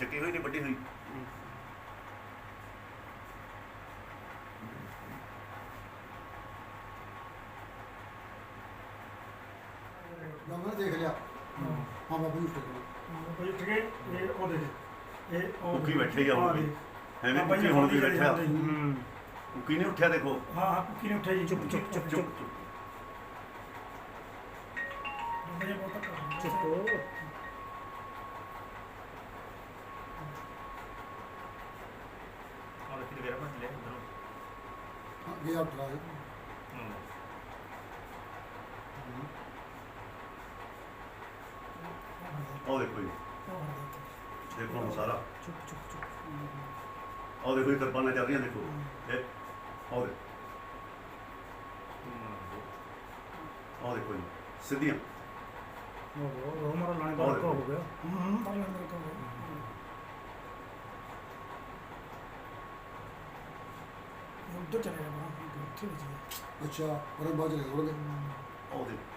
ਚੱਕੀ ਹੋਈ ਨਹੀਂ ਵੱਡੀ ਹੋਈ। ਮੈਂ ਦੇਖ ਲਿਆ। ਹਾਂ। ਬਾਬਾ ਜੀ ਉੱਠ ਗਿਆ ਕੋਈ ਉੱਠ ਗਏ ਇਹ ਉਹ ਦੇਖ। ਇਹ ਉਹ ਕੁੱਕੀ ਬੈਠੀ ਆ ਉਹ ਵੀ। ਐਵੇਂ ਬਾਬਾ ਜੀ ਕੁੱਕੀ ਹੁਣ ਵੀ ਬੈਠਾ। ਹੂੰ। ਕੁੱਕੀ ਨਹੀਂ ਉੱਠਿਆ ਦੇਖੋ। ਹਾਂ ਹਾਂ ਕੁੱਕੀ ਨੇ ਉੱਠਿਆ ਜੀ। ਚੁੱਪ ਚੁੱਪ ਚੁੱਪ ਚੁੱਪ। ਚੁੱਪ ਚੁੱਪ। ਹਾਂ ਗਿਆ ਉੱਠ ਗਿਆ ਉਹ ਦੇਖੋ ਜੀ ਦੇਖੋ ਹੁਣ ਸਾਰਾ ਚੁੱਪ ਚੁੱਪ ਚੁੱਪ ਉਹ ਦੇਖੋ ਇਹ ਕਿਰਪਾਨਾਂ ਚੱਲ ਰਹੀਆਂ ਦੇਖੋ ਇਹ ਉਹ ਦੇਖੋ ਉਹ ਦੇਖੋ ਜੀ ਸਿੱਧੀਆਂ ਉਹ ਉਹ ਹਮਾਰਾ ਲਾਣੇ ਦਾ और- ਹੋ ਗਿਆ ਹੂੰ ਪਰ ਲਾਣੇ ਦਾ ਹੋ ਗਿਆ ਉੱਧਰ ਚਲੇ ਗਿਆ ਬਣਾ ਉੱਥੇ ਵਿੱਚ ਅੱਛਾ ਉਹਨੇ ਬਾਅਦ ਚਲੇ ਗਏ ਉਹ ਦੇ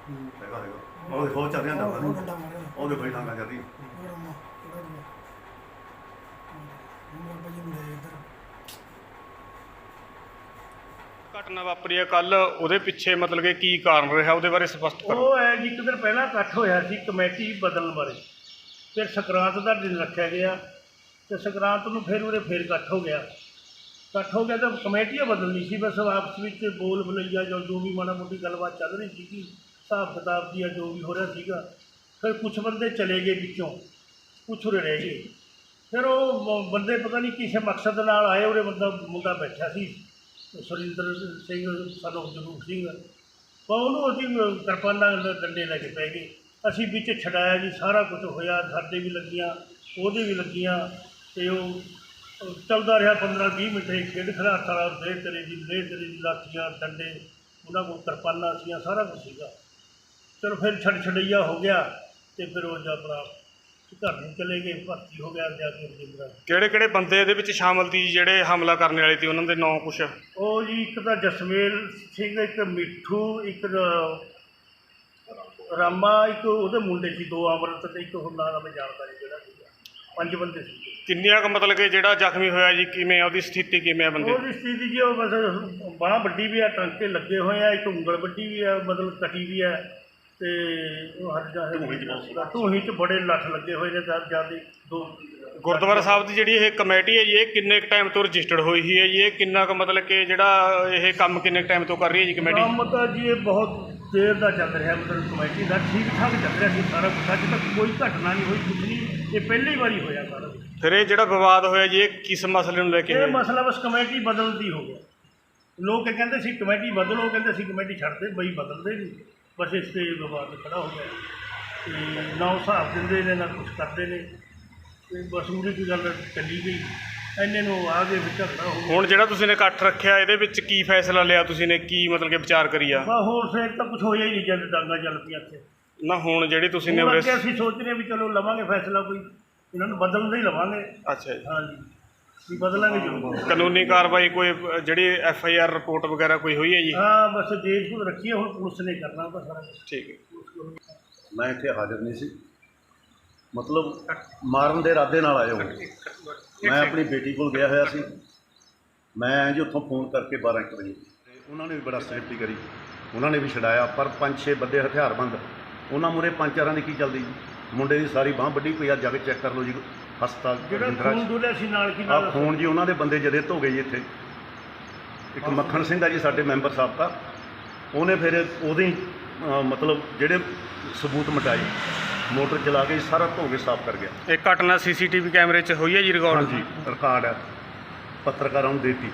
ਹੂੰ। ਦੇਖਾ ਦੇਖੋ ਉਹ ਦੇਖੋ ਉਹ ਚੱਲ ਉਹ ਡਾਂਗਾਂ ਡੰਡਾ ਮਾਰਿਆ ਡਾਂਗਾਂ ਇੱਧਰ। ਘਟਨਾ ਵਾਪਰੀ ਹੈ ਕੱਲ ਉਹਦੇ ਪਿੱਛੇ ਮਤਲਬ ਕਿ ਕੀ ਕਾਰਨ ਰਿਹਾ ਉਹਦੇ ਬਾਰੇ ਸਪਸ਼ਟ ਕਰੋ। ਉਹ ਹੈ ਜੀ ਇੱਕ ਦਿਨ ਪਹਿਲਾਂ ਇਕੱਠ ਹੋਇਆ ਸੀ ਕਮੇਟੀ ਬਦਲਣ ਬਾਰੇ। ਫਿਰ ਸੰਕਰਾਂਤ ਦਾ ਦਿਨ ਰੱਖਿਆ ਗਿਆ ਤੇ ਸੰਕਰਾਂਤ ਨੂੰ ਫਿਰ ਉਹਦੇ ਫਿਰ ਇਕੱਠ ਹੋ ਗਿਆ। ਇਕੱਠ ਹੋ ਗਿਆ ਤਾਂ ਕਮੇਟੀਆਂ ਬਦਲਣੀ ਸੀ, ਬਸ ਆਪਸ ਵਿੱਚ ਬੋਲ ਬਲਈਆ ਜਾਂ ਜੋ ਵੀ ਮਾੜਾ ਮੋਟੀ ਗੱਲਬਾਤ ਚੱਲ ਰਹੀ ਸੀਗੀ, ਹਿਸਾਬ ਕਿਤਾਬ ਦੀ ਆ ਜੋ ਵੀ ਹੋ ਰਿਹਾ ਸੀਗਾ, ਫਿਰ ਕੁਝ ਬੰਦੇ ਚਲੇ ਗਏ ਵਿੱਚੋਂ ਕੁਝ ਉਰੇ ਰਹਿ ਗਏ। ਫਿਰ ਉਹ ਬੰਦੇ ਪਤਾ ਨਹੀਂ ਕਿਸੇ ਮਕਸਦ ਨਾਲ ਆਏ ਉਹਦੇ ਬੰਦਾ ਮੁੰਡਾ ਬੈਠਾ ਸੀ, ਸੁਰਿੰਦਰ ਸਿੰਘ, ਸਾਨੂੰ ਜਰੂਰ ਸਿੰਘ। ਪਰ ਉਹਨੂੰ ਅਸੀਂ ਕਿਰਪਾਨਾਂ ਨਾਲ ਡੰਡੇ ਲੈ ਕੇ ਪੈ ਗਏ। ਅਸੀਂ ਵਿੱਚ ਛਡਾਇਆ ਜੀ, ਸਾਰਾ ਕੁਝ ਹੋਇਆ, ਸਾਡੇ ਵੀ ਲੱਗੀਆਂ, ਉਹਦੇ ਵੀ ਲੱਗੀਆਂ, ਤੇ ਉਹ ਚੱਲਦਾ ਰਿਹਾ 15 20 ਮਿੰਟ ਇਹ ਖੇਡ ਖੜਾ ਸਾਰਾ ਦੇ ਤੇਰੇ ਦੀ ਦੇ ਤੇਰੇ ਦੀ ਲਾਠੀਆਂ ਡੰਡੇ ਉਹਨਾਂ ਕੋਲ ਕਿਰਪਾਨਾਂ ਸੀਆਂ ਸਾਰਾ ਕੁਝ ਸੀਗਾ। ਚਲੋ ਫਿਰ ਛੜ ਛੜਈਆ ਹੋ ਗਿਆ ਤੇ ਫਿਰ ਉਹ ਜਾ ਆਪਣਾ ਘਰ ਨੂੰ ਚਲੇ ਗਏ ਭਰਤੀ ਹੋ ਗਿਆ ਜਾ ਕੇ ਰਜਿੰਦਰਾ ਕਿਹੜੇ ਕਿਹੜੇ ਬੰਦੇ ਇਹਦੇ ਵਿੱਚ ਸ਼ਾਮਲ ਸੀ ਜਿਹੜੇ ਹਮਲਾ ਕਰਨ ਵਾਲੇ ਸੀ ਉਹਨਾਂ ਦੇ ਨਾਂ ਕੁਛ? ਉਹ ਜੀ ਇੱਕ ਤਾਂ ਜਸਮੇਲ ਸਿੰਘ ਇੱਕ ਮਿੱਠੂ ਇੱਕ ਰਾਮਾ ਇੱਕ ਉਹਦੇ ਮੁੰਡੇ ਸੀ ਦੋ ਅਮਰਤ ਤੇ ਇੱਕ ਹੋਰ ਨਾਂ ਦਾ ਮੈਂ ਜਾਣਦਾ ਨਹੀਂ। ਪੰਜ ਬੰਦੇ ਸੀ। ਕਿੰਨੀਆਂ ਕੁ ਮਤਲਬ ਕਿ ਜਿਹੜਾ ਜ਼ਖਮੀ ਹੋਇਆ ਜੀ ਕਿਵੇਂ ਆ, ਉਹਦੀ ਸਥਿਤੀ ਕਿਵੇਂ ਆ ਬੰਦੇ ਦੀ? ਉਹਦੀ ਸਥਿਤੀ ਜੀ ਉਹ ਬਸ ਬਾਹ ਵੱਡੀ ਵੀ ਆ ਟਾਂਕੇ ਲੱਗੇ ਹੋਏ ਆ ਇੱਕ ਉਂਗਲ ਵੱਡੀ ਵੀ ਆ ਮਤਲਬ ਕਟੀ ਵੀ ਆ ਤੇ ਉਹ ਹਰ ਜਾ ਢੂੰਹੀ 'ਚ ਬੜੇ ਲੱਠ ਲੱਗੇ ਹੋਏ ਨੇ ਤਾਂ ਜ਼ਿਆਦਾ ਦੋ ਗੁਰਦੁਆਰਾ ਸਾਹਿਬ ਦੀ ਜਿਹੜੀ ਇਹ ਕਮੇਟੀ ਹੈ ਜੀ ਇਹ ਕਿੰਨੇ ਕੁ ਟਾਈਮ ਤੋਂ ਰਜਿਸਟਰਡ ਹੋਈ ਹੀ ਹੈ ਜੀ? ਇਹ ਕਿੰਨਾ ਕੁ ਮਤਲਬ ਕਿ ਜਿਹੜਾ ਇਹ ਕੰਮ ਕਿੰਨੇ ਕੁ ਟਾਈਮ ਤੋਂ ਕਰ ਰਹੀ ਹੈ ਜੀ ਕਮੇਟੀ? ਕੰਮ ਤਾਂ ਜੀ ਇਹ ਬਹੁਤ ਦੇਰ ਦਾ ਚੱਲ ਰਿਹਾ ਮਤਲਬ ਕਮੇਟੀ ਦਾ ਠੀਕ ਠਾਕ ਚੱਲ ਰਿਹਾ ਸੀ ਸਾਰਾ ਕੁਝ ਅੱਜ ਤੱਕ ਕੋਈ ਘਟਨਾ ਨਹੀਂ ਹੋਈ ਕੁਝ ਨਹੀਂ ਇਹ ਪਹਿਲੀ ਵਾਰੀ ਹੋਇਆ ਸਾਰਾ। ਕੁਛ। ਫਿਰ ਇਹ ਜਿਹੜਾ ਵਿਵਾਦ ਹੋਇਆ ਜੀ ਇਹ ਕਿਸ ਮਸਲੇ ਨੂੰ ਲੈ ਕੇ ਇਹ ਹੋਇਆ? ਮਸਲਾ ਬਸ ਕਮੇਟੀ ਬਦਲਦੀ ਹੋ ਗਿਆ। ਲੋਕ ਇਹ ਕਹਿੰਦੇ ਸੀ ਕਮੇਟੀ ਬਦਲੋ ਕਹਿੰਦੇ ਸੀ ਕਮੇਟੀ ਛੱਡ ਦੇ ਬਈ ਬਦਲਦੇ ਨਹੀਂ ਬਸ ਇਸ ਤੇ ਵਿਵਾਦ ਖੜਾ ਹੋ ਗਿਆ। ਤੇ ਨਾ ਉਹ ਹਿਸਾਬ ਦਿੰਦੇ ਨੇ ਨਾ ਕੁਝ ਕਰਦੇ ਨੇ। ਤੇ ਬਸ ਉਹਦੀ ਦੀ ਗੱਲ ਚੱਲੀ ਗਈ। ਐਨੇ ਨੂੰ ਆ ਗਏ ਵਿੱਚ ਝਗੜਾ ਹੋ ਗਿਆ। ਹੁਣ ਜਿਹੜਾ ਤੁਸੀਂ ਨੇ ਇਕੱਠ ਰੱਖਿਆ ਇਹਦੇ ਵਿੱਚ ਕੀ ਫੈਸਲਾ ਲਿਆ ਤੁਸੀਂ ਨੇ? ਕੀ ਮਤਲਬ ਕਿ ਵਿਚਾਰ ਕਰੀ ਆ ਬਸ ਹੋਰ ਫੇਰ ਤਾਂ ਕੁਝ ਹੋਇਆ ਹੀ ਨਹੀਂ ਜਦ ਡਾਂਗਾ ਚੱਲ ਪਈਆਂ ਇੱਥੇ। ਨਾ ਹੁਣ ਜਿਹੜੀ ਤੁਸੀਂ ਨੇ ਹੁਣ ਅੱਗੇ ਅਸੀਂ ਸੋਚ ਰਹੇ ਵੀ ਚਲੋ ਲਵਾਂਗੇ ਫੈਸਲਾ ਕੋਈ ਇਹਨਾਂ ਨੂੰ ਬਦਲਦੇ ਹੀ ਲਵਾਂਗੇ। ਅੱਛਾ ਜੀ। ਹਾਂਜੀ। ਵੀ ਬਦਲਾਂਗੇ ਜ਼ਰੂਰ। ਕਾਨੂੰਨੀ ਕਾਰਵਾਈ ਕੋਈ ਅ, ਜਿਹੜੀ ਐਫ ਆਈ ਆਰ ਰਿਪੋਰਟ ਵਗੈਰਾ ਕੋਈ ਹੋਈ ਹੈ ਜੀ? ਹਾਂ ਬਸ ਦੇਸ਼ ਨੂੰ ਰੱਖੀਏ ਹੁਣ ਪੁਲਿਸ ਨੇ ਕਰਨਾ ਤਾਂ ਸਾਰਾ ਕੁਛ। ਠੀਕ ਹੈ। ਮੈਂ ਇੱਥੇ ਹਾਜ਼ਰ ਨਹੀਂ ਸੀ। ਮਤਲਬ ਮਾਰਨ ਦੇ ਇਰਾਦੇ ਨਾਲ ਆਏ ਹੋ ਮੈਂ ਆਪਣੀ ਬੇਟੀ ਕੋਲ ਗਿਆ ਹੋਇਆ ਸੀ। ਮੈਂ ਜੀ ਉੱਥੋਂ ਫੋਨ ਕਰਕੇ 12 ਇੱਕ ਵਜੇ। ਤੇ ਉਹਨਾਂ ਨੇ ਵੀ ਬੜਾ ਸੇਫਟੀ ਕਰੀ। ਉਹਨਾਂ ਨੇ ਵੀ ਛਡਾਇਆ ਪਰ ਪੰਜ ਛੇ ਬੰਦੇ ਹਥਿਆਰਬੰਦ। ਉਹਨਾਂ ਮੂਹਰੇ ਪੰਜ ਚਾਰਾਂ ਦੀ ਕੀ ਚੱਲਦੀ ਜੀ? ਮੁੰਡੇ ਦੀ ਸਾਰੀ ਬਾਹ ਵੱਡੀ ਪਈ ਆ ਜਾ ਕੇ ਚੈੱਕ ਕਰ ਲਓ ਜੀ ਹਸਪਤਾਲ ਜਿਹੜਾ ਰਜਿੰਦਰਾ 'ਚ। ਖੂਨ ਡੋਲਿਆ ਸੀ ਨਾਲ ਕੀ ਆ ਨਾਲ? ਜੀ ਉਹਨਾਂ ਦੇ ਬੰਦੇ ਜਦੇ ਧੋ ਗਏ ਜੀ ਇੱਥੇ। ਇੱਕ ਮੱਖਣ ਸਿੰਘ ਆ ਜੀ ਸਾਡੇ ਮੈਂਬਰ ਸਾਹਿਬ ਦਾ। ਉਹਨੇ ਫਿਰ ਉਹਦੇ ਅਹ, ਮਤਲਬ ਜਿਹੜੇ ਸਬੂਤ ਮਟਾਏ ਮੋਟਰ ਚਲਾ ਕੇ ਸਾਰਾ ਧੋ ਕੇ ਸਾਫ਼ ਕਰ ਗਿਆ। ਇਹ ਘਟਨਾ ਸੀਸੀਟੀਵੀ ਕੈਮਰੇ 'ਚ ਹੋਈ ਹੈ ਜੀ ਰਿਕਾਰਡ ਹਾਂਜੀ ਰਿਕਾਰਡ ਹੈ ਪੱਤਰਕਾਰਾਂ ਨੂੰ ਦੇਤੀ।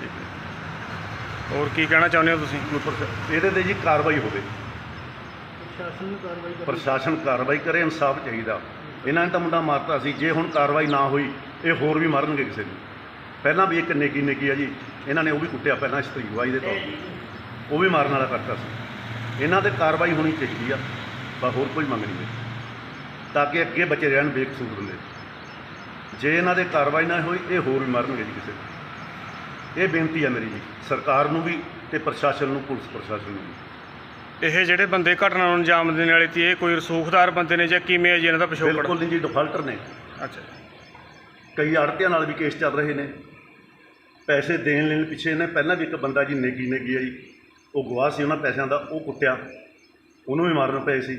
ਠੀਕ ਹੈ। ਹੋਰ ਕੀ ਕਹਿਣਾ ਚਾਹੁੰਦੇ ਹੋ ਤੁਸੀਂ? ਇਹਦੇ ਤੇ ਜੀ ਕਾਰਵਾਈ ਹੋਵੇ। ਪ੍ਰਸ਼ਾਸਨ ਨੂੰ ਕਾਰਵਾਈ ਕਰਨੀ ਪ੍ਰਸ਼ਾਸਨ ਕਾਰਵਾਈ ਕਰੇ, ਇਨਸਾਫ ਚਾਹੀਦਾ। ਇਹਨਾਂ ਨੇ ਤਾਂ ਮੁੰਡਾ ਮਾਰਤਾ ਸੀ। ਜੇ ਹੁਣ ਕਾਰਵਾਈ ਨਾ ਹੋਈ, ਇਹ ਹੋਰ ਵੀ ਮਾਰਨਗੇ ਕਿਸੇ ਨੂੰ। ਪਹਿਲਾਂ ਵੀ ਇੱਕ ਨੇਕੀ ਨੇਕੀ ਆ ਜੀ। ਇਹਨਾਂ ਨੇ ਉਹ ਵੀ ਕੁੱਟਿਆ ਪਹਿਲਾਂ ਇਸਤਰੀ ਗਵਾਹੀ ਦੇ ਤੌਰ ਤੇ। ਉਹ ਵੀ ਮਾਰਨ ਵਾਲਾ ਕਰਤਾ ਸੀ। ਇਹਨਾਂ ਤੇ ਕਾਰਵਾਈ ਹੋਣੀ ਚਾਹੀਦੀ ਆ। ਬਸ ਹੋਰ ਕੋਈ ਮੰਗ ਨਹੀਂ ਹੈ। ਤਾਂ ਕਿ ਅੱਗੇ ਬਚੇ ਰਹਿਣ ਬੇਕਸੂਰ ਬੰਦੇ ਜੇ ਇਹਨਾਂ ਦੇ ਕਾਰਵਾਈ ਨਾ ਹੋਈ, ਇਹ ਹੋਰ ਵੀ ਮਾਰਨਗੇ ਜੀ ਕਿਸੇ ਨੂੰ। ਇਹ ਬੇਨਤੀ ਆ ਮੇਰੀ ਜੀ। ਸਰਕਾਰ ਨੂੰ ਵੀ ਤੇ ਪ੍ਰਸ਼ਾਸਨ ਨੂੰ, ਪੁਲਿਸ ਪ੍ਰਸ਼ਾਸਨ ਨੂੰ ਵੀ। ਇਹ ਜਿਹੜੇ ਬੰਦੇ ਘਟਨਾ ਨੂੰ ਅੰਜਾਮ ਦੇਣ ਵਾਲੇ ਸੀ ਇਹ ਕੋਈ ਰਸੂਖਦਾਰ ਬੰਦੇ ਨੇ ਜਾਂ ਕਿਵੇਂ ਹੈ ਜੀ ਇਹਨਾਂ ਦਾ ਪਿਛੋਕੜ? ਬਿਲਕੁਲ ਨਹੀਂ ਜੀ ਡਿਫਾਲਟਰ ਨੇ। ਅੱਛਾ। ਕਈ ਆੜਤੀਆਂ ਨਾਲ ਵੀ ਕੇਸ ਚੱਲ ਰਹੇ ਨੇ। ਪੈਸੇ ਦੇਣ ਲੈਣ ਪਿੱਛੇ ਇਹਨੇ ਪਹਿਲਾਂ ਵੀ ਇੱਕ ਬੰਦਾ ਜੀ ਨੇਗੀ ਨੇਗੀ ਆ ਜੀ ਉਹ ਗਵਾਹ ਸੀ ਉਹਨਾਂ ਪੈਸਿਆਂ ਦਾ ਉਹ ਕੁੱਟਿਆ। ਉਹਨੂੰ ਵੀ ਮਾਰਨ ਪਏ ਸੀ।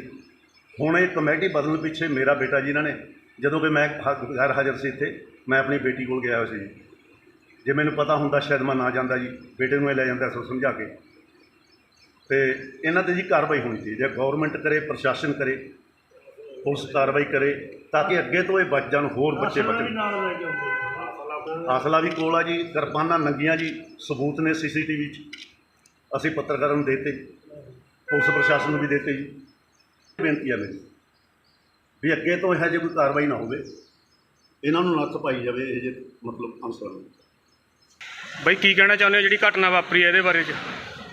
ਹੁਣ ਇਹ ਕਮੇਟੀ ਬਦਲਣ ਪਿੱਛੇ ਮੇਰਾ ਬੇਟਾ ਜੀ ਇਹਨਾਂ ਨੇ ਜਦੋਂ ਕਿ ਮੈਂ ਗੈਰ ਹਾਜ਼ਰ ਸੀ ਇੱਥੇ ਮੈਂ ਆਪਣੀ ਬੇਟੀ ਕੋਲ ਗਿਆ ਹੋਇਆ ਸੀ ਜੀ। ਜੇ ਮੈਨੂੰ ਪਤਾ ਹੁੰਦਾ ਸ਼ਾਇਦ ਮੈਂ ਨਾ ਜਾਂਦਾ ਜੀ ਬੇਟੇ ਨੂੰ ਇਹ ਲੈ ਜਾਂਦਾ ਸੋ ਸਮਝਾ ਕੇ। ਤੇ ਇਹਨਾਂ ਤੇ ਜੀ ਕਾਰਵਾਈ ਹੋਣੀ ਚਾਹੀਦੀ ਹੈ। ਗਵਰਨਮੈਂਟ ਕਰੇ ਪ੍ਰਸ਼ਾਸਨ ਕਰੇ ਪੁਲਿਸ ਕਾਰਵਾਈ ਕਰੇ ਤਾਂ ਕਿ ਅੱਗੇ ਤੋਂ ਇਹ ਬਚ ਜਾਣ ਹੋਰ ਬੱਚੇ ਬਚਣ। ਆਸਲਾ ਵੀ ਕੋਲ ਆ ਜੀ ਕਿਰਪਾਨਾਂ ਨੰਗੀਆਂ ਜੀ ਸਬੂਤ ਨੇ ਸੀਸੀਟੀਵੀ 'ਚ। ਅਸੀਂ ਪੱਤਰਕਾਰਾਂ ਨੂੰ ਦੇਤੇ ਪੁਲਿਸ ਪ੍ਰਸ਼ਾਸਨ ਨੂੰ ਵੀ ਦੇਤੇ ਜੀ। ਬੇਨਤੀ ਹੈ ਮੇਰੀ ਵੀ ਅੱਗੇ ਤੋਂ ਇਹੋ ਜਿਹੀ ਕੋਈ ਕਾਰਵਾਈ ਨਾ ਹੋਵੇ। ਇਹਨਾਂ ਨੂੰ ਨੱਥ ਪਾਈ ਜਾਵੇ ਇਹ ਜੇ ਮਤਲਬ ਅਨਸਰਾਂ ਨੂੰ। ਬਾਈ ਕੀ ਕਹਿਣਾ ਚਾਹੁੰਦੇ ਹੋ ਜਿਹੜੀ ਘਟਨਾ ਵਾਪਰੀ ਹੈ ਇਹਦੇ ਬਾਰੇ ਚ?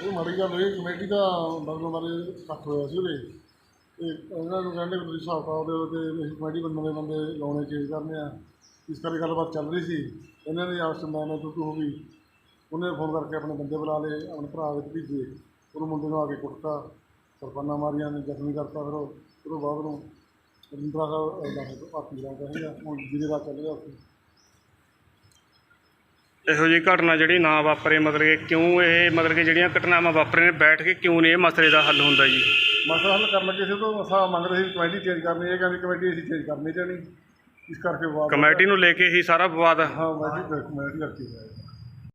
ਇਹ ਮਾੜੀ ਗੱਲ ਹੋਈ, ਕਮੇਟੀ ਦਾ ਬਦਲਣ ਬਾਰੇ ਇਕੱਠ ਹੋਇਆ ਸੀ ਉਹਦੇ ਤੇ ਇਹਨਾਂ ਨੂੰ ਕਹਿੰਦੇ ਵੀ ਤੁਸੀਂ ਹਿਸਾਬ ਕਿਤਾਬ ਦਿਓ ਤੇ ਅਸੀਂ ਕਮੇਟੀ ਬਣਨ ਦੇ ਬੰਦੇ ਲਾਉਣੇ ਚੇਂਜ ਕਰਨੇ ਆ। ਇਸ ਕਰਕੇ ਗੱਲਬਾਤ ਚੱਲ ਰਹੀ ਸੀ। ਇਹਨਾਂ ਦੀ ਆਪਸ ਵਿੱਚ ਮੈਂ ਤੂੰ ਹੋ ਗਈ। ਉਹਨੇ ਫੋਨ ਕਰਕੇ ਆਪਣੇ ਬੰਦੇ ਬੁਲਾ ਲਏ, ਆਪਣੇ ਭਰਾ ਵਿੱਚ ਭੇਜੇ ਉਹਨੂੰ ਮੁੰਡੇ ਨੂੰ ਆ ਕੇ ਕੁੱਟਤਾ। ਸਰਪੰਨਾ ਮਾਰੀਆਂ ਨੇ, ਜ਼ਖਮੀ ਕਰਤਾ ਫਿਰ ਉਹ। ਤੋਂ ਬਾਅਦ ਨੂੰ ਰਿੰਦਰਾ ਸਾਹਿਬ ਦਾ ਭਾਰਤੀ ਦਾ ਹੈਗਾ ਹੁਣ ਜਿਹਦੇ ਬਾਅਦ ਚੱਲ ਰਿਹਾ ਉੱਥੇ ਇਹੋ ਜਿਹੀ ਘਟਨਾ ਜਿਹੜੀ ਨਾ ਵਾਪਰੇ ਮਤਲਬ ਕਿ ਕਿਉਂ ਇਹ ਮਤਲਬ ਕਿ ਜਿਹੜੀਆਂ ਘਟਨਾਵਾਂ ਵਾਪਰੇ ਨੇ ਬੈਠ ਕੇ ਕਿਉਂ ਨਹੀਂ ਇਹ ਮਸਲੇ ਦਾ ਹੱਲ ਹੁੰਦਾ ਜੀ? ਮਸਲਾ ਹੱਲ ਕਰਨ ਲੱਗੇ ਸੀ ਤੋਂ ਮਸਾ ਮੰਗ ਰਹੇ ਸੀ ਕਮੇਟੀ ਚੇਂਜ ਕਰਨੀ ਇਹ ਕਹਿੰਦੀ ਕਮੇਟੀ ਅਸੀਂ ਚੇਂਜ ਕਰਨੀ ਚਾਹਣੀ ਇਸ ਕਰਕੇ ਬਾਅਦ ਕਮੇਟੀ ਨੂੰ ਲੈ ਕੇ ਹੀ ਸਾਰਾ ਵਿਵਾਦ ਹਾਂ ਕਮੇਟੀ ਕਮੇਟੀ ਰੱਖੀ ਹੋਈ ਹੈ